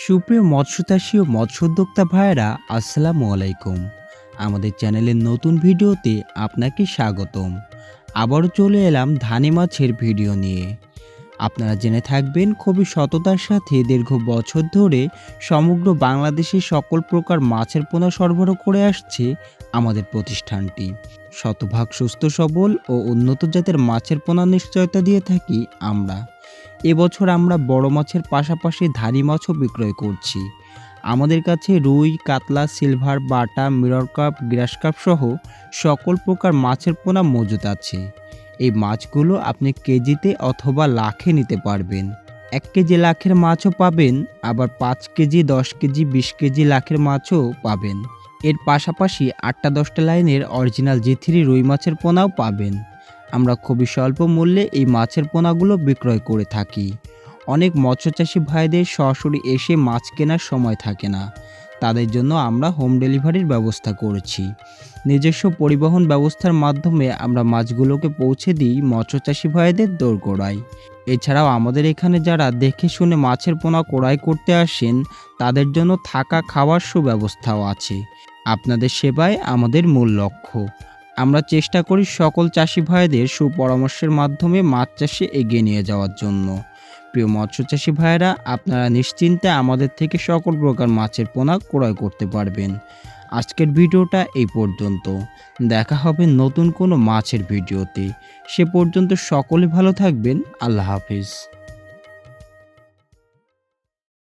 সুপ্রিয় মৎস্যচাষী ও মৎস্য উদ্যোক্তা ভাইয়েরা, আসসালামু আলাইকুম। আমাদের চ্যানেলের নতুন ভিডিওতে আপনাকে স্বাগতম। আবারও চলে এলাম ধানি মাছের ভিডিও নিয়ে। আপনারা জেনে থাকবেন, খুবই সততার সাথে দীর্ঘ বছর ধরে সমগ্র বাংলাদেশে সকল প্রকার মাছের পোনা সরবরাহ করে আসছে আমাদের প্রতিষ্ঠানটি। শতভাগ সুস্থ, সবল ও উন্নত জাতের মাছের পোনা নিশ্চয়তা দিয়ে থাকি আমরা। এবছর আমরা বড় মাছের পাশাপাশি ধানি মাছও বিক্রয় করছি। আমাদের কাছে রুই, কাতলা, সিলভার, বাটা, মিরর কাপ, গ্রাস কাপ সহ সকল প্রকার মাছের পোনা মজুদ আছে। এই মাছগুলো আপনি কেজিতে অথবা লাখে নিতে পারবেন। এক কেজি লাখের মাছও পাবেন, আবার পাঁচ কেজি, দশ কেজি, বিশ কেজি লাখের মাছও পাবেন। এর পাশাপাশি আটটা দশটা লাইনের অরিজিনাল জি থ্রি রুই মাছের পোনাও পাবেন। আমরা খুবই স্বল্প মূল্যে এই মাছের পোনাগুলো বিক্রয় করে থাকি। অনেক মৎস্যচাষী ভাইদের সরাসরি এসে মাছ কেনার সময় থাকে না। তাদের জন্য আমরা হোম ডেলিভারির ব্যবস্থা করেছি। নিজস্ব পরিবহন ব্যবস্থার মাধ্যমে আমরা মাছগুলোকে পৌঁছে দিই মৎস্যচাষী ভাইদের দোরগোড়ায়। এছাড়াও আমাদের এখানে যারা দেখে শুনে মাছের পোনা ক্রয় করতে আসেন, তাদের জন্য থাকা খাওয়ার সুব্যবস্থাও আছে। আপনাদের সেবায় আমাদের মূল লক্ষ্য। আমরা চেষ্টা করি সকল চাষি ভাইদের সুপরামর্শের মাধ্যমে মাছ চাষে এগিয়ে নিয়ে যাওয়ার জন্য। প্রিয় মৎস্য চাষি ভাইয়েরা, আপনারা নিশ্চিন্তে আমাদের থেকে সকল প্রকার মাছের পোনা ক্রয় করতে পারবেন। আজকের ভিডিওটা এই পর্যন্ত। দেখা হবে নতুন কোনো মাছের ভিডিওতে। সে পর্যন্ত সকলে ভালো থাকবেন। আল্লাহ হাফিজ।